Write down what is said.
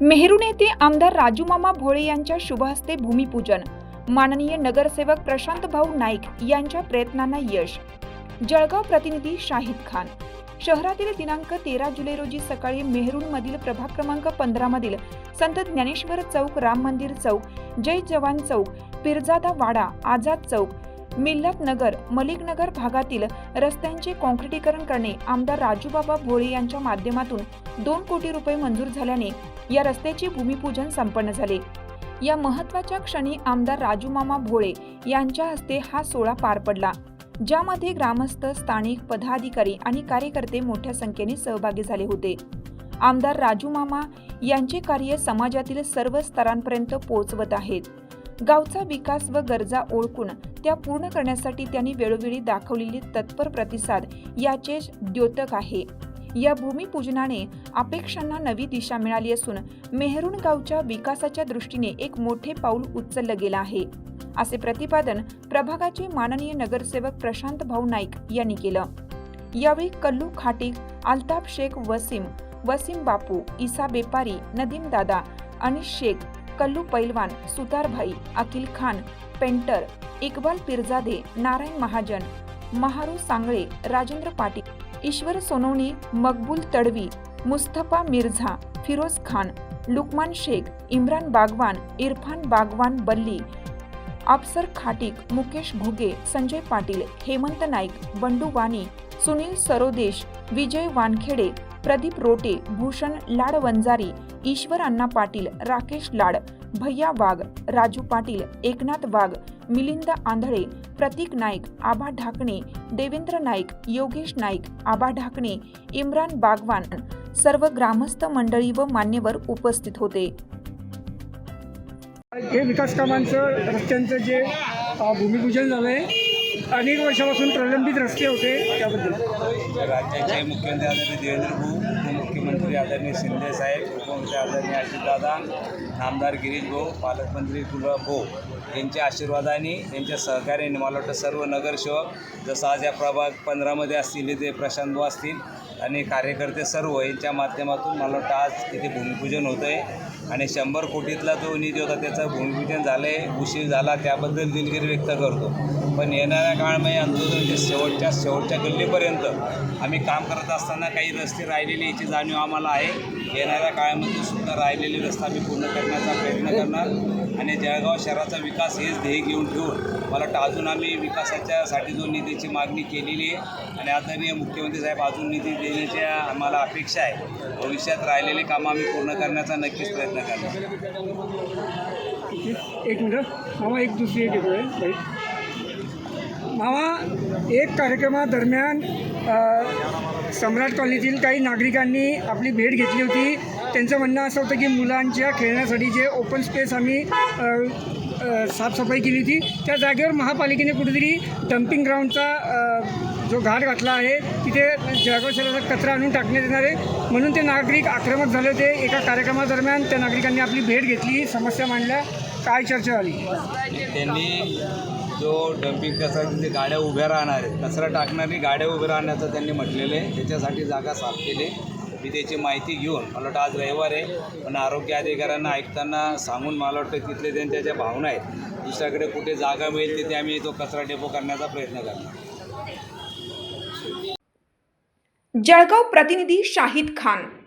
मेहरू येथे आमदार राजूमामा भोळे यांच्या शुभहस्ते भूमिपूजन. माननीय नगरसेवक प्रशांत भाऊ नाईक यांच्या प्रयत्नांना यश. जळगाव प्रतिनिधी शाहिद खान. शहरातील दिनांक तेरा जुलै रोजी सकाळी मेहरूणमधील प्रभाग क्रमांक पंधरा मधील संत ज्ञानेश्वर चौक राम मंदिर चौक जय जवान चौक पिरजादा वाडा आझाद चौक मिल्लत नगर मलिकनगर भागातील रस्त्यांचे कॉन्क्रिटीकरण करणे आमदार राजूबाबा भोळे यांच्या माध्यमातून दोन कोटी रुपये मंजूर झाल्याने या रस्त्याचे भूमिपूजन संपन्न झाले. या महत्त्वाच्या क्षणी आमदार राजूमामा भोळे यांच्या हस्ते हा सोहळा पार पडला ज्यामध्ये ग्रामस्थ स्थानिक पदाधिकारी आणि कार्यकर्ते मोठ्या संख्येने सहभागी झाले होते. आमदार राजूमामा यांचे कार्य समाजातील सर्व स्तरांपर्यंत पोहोचवत आहेत. गावचा विकास व गरजा ओळखून त्या पूर्ण करण्यासाठी त्यांनी वेळोवेळी दाखवलेली तत्पर प्रतिसाद याचे द्योतक आहे. या भूमिपूजनाने अपेक्षांना नवी दिशा मिळाली असून मेहरूण गावच्या विकासाच्या दृष्टीने एक मोठे पाऊल उचललं गेलं आहे. असे प्रतिपादन प्रभागाचे माननीय नगरसेवक प्रशांत भाऊ नाईक यांनी केलं. यावेळी कल्लू खाटीक अल्ताफ शेख वसीम वसीम बापू इसा बेपारी नदीम दादा अनिश शेख कल्लू पैलवान सुतारभाई अकिल खान पेंटर इक्बाल पिरजादे नारायण महाजन महारू सांगळे राजेंद्र पाटील ईश्वर सोनवणी मकबूल तडवी मुस्तफा मिर्झा फिरोज खान लुकमान शेख इम्रान बागवान इरफान बागवान बल्ली अफसर खाटीक मुकेश घुगे संजय पाटील हेमंत नाईक बंडू वाणी सुनील सरोदेश विजय वानखेडे प्रदीप रोटे भूषण लाडवंजारी ईश्वर अण्णा पाटील राकेश लाड भैया वाघ राजू पाटील एकनाथ वाघ मिलिंद आंधळे प्रतीक नाईक आबा ढाकणे देवेंद्र नाईक योगेश नाईक आबा ढाकणे इम्रान बागवान सर्व ग्रामस्थ मंडळी व मान्यवर उपस्थित होते. हे विकास कामांचं रस्त्यांचं जे भूमिपूजन झालं आहे अनेक वर्षापासून प्रलंबित रस्ते होते त्याबद्दल. राज्याचे मुख्यमंत्री आदरणीय देवेंद्र भाऊ मुख्यमंत्री आदरणीय शिंदे साहेब उपमुख्यमंत्री आदरणीय अजितदादा नामदार गिरीश भाऊ पालकमंत्री गुलाब भाऊ यांच्या आशीर्वादाने यांच्या सहकार्याने मला वाटतं सर्व नगरसेवक जसं आज या प्रभाग पंधरामध्ये असतील इथे प्रशांत असतील आणि कार्यकर्ते सर्व यांच्या माध्यमातून मला वाटतं आज इथे भूमिपूजन होतं आहे आणि शंभर कोटीतला जो निधी होता त्याचं भूमिपूजन झालं आहे उशीर झाला त्याबद्दल दिलगिरी व्यक्त करतो. पण येणाऱ्या काळामध्ये अंतर्गत म्हणजे शेवटच्या शेवटच्या गल्लीपर्यंत आम्ही काम करत असताना काही रस्ते राहिलेले याची जाणीव आम्हाला आहे. येणाऱ्या काळामध्ये सुद्धा राहिलेले रस्ते आम्ही पूर्ण करण्याचा प्रयत्न करणार. आणि जळगाव शहराचा विकास हेच ध्येय घेऊन ठेवून मला वाटतं अजून आम्ही विकासाच्यासाठी जो निधीची मागणी केलेली आहे आणि आदरणीय मुख्यमंत्री साहेब अजून निधी देण्याच्या आम्हाला अपेक्षा आहे. भविष्यात राहिलेली कामं आम्ही पूर्ण करण्याचा नक्कीच प्रयत्न करणार एक मिनिट मामा एक दुसरी एक येतोय मामा एक कार्यक्रमादरम्यान सम्राट कॉलनीतील काही नागरिकांनी आपली भेट घेतली होती. त्यांचं म्हणणं असं होतं की मुलांच्या खेळण्यासाठी जे ओपन स्पेस आम्ही साफसफाई केली होती त्या जागेवर महापालिकेने कुठेतरी डम्पिंग ग्राउंडचा जो घाट घातला आहे तिथे जळगाव शहराचा कचरा आणून टाकण्यात येणार आहे. म्हणून ते नागरिक आक्रमक झाले होते. एका कार्यक्रमादरम्यान त्या नागरिकांनी आपली भेट घेतली. समस्या मांडल्या. काय चर्चा झाली? त्यांनी जो डम्पिंग कचरा तिथे गाड्या उभ्या राहणार आहे कचरा टाकणारी गाड्या उभ्या राहण्याचं त्यांनी म्हटलेलं आहे. त्याच्यासाठी जागा साफ केली. मी त्याची माहिती घेऊन मला वाटतं आज रविवार आहे पण आरोग्य अधिकाऱ्यांना ऐकताना सांगून मला वाटतं तिथले त्यांच्या ज्या भावना आहेत दुसऱ्याकडे कुठे जागा मिळेल तिथे आम्ही तो कचरा डेपो करण्याचा प्रयत्न करणार. जळगाव प्रतिनिधी शाहिद खान.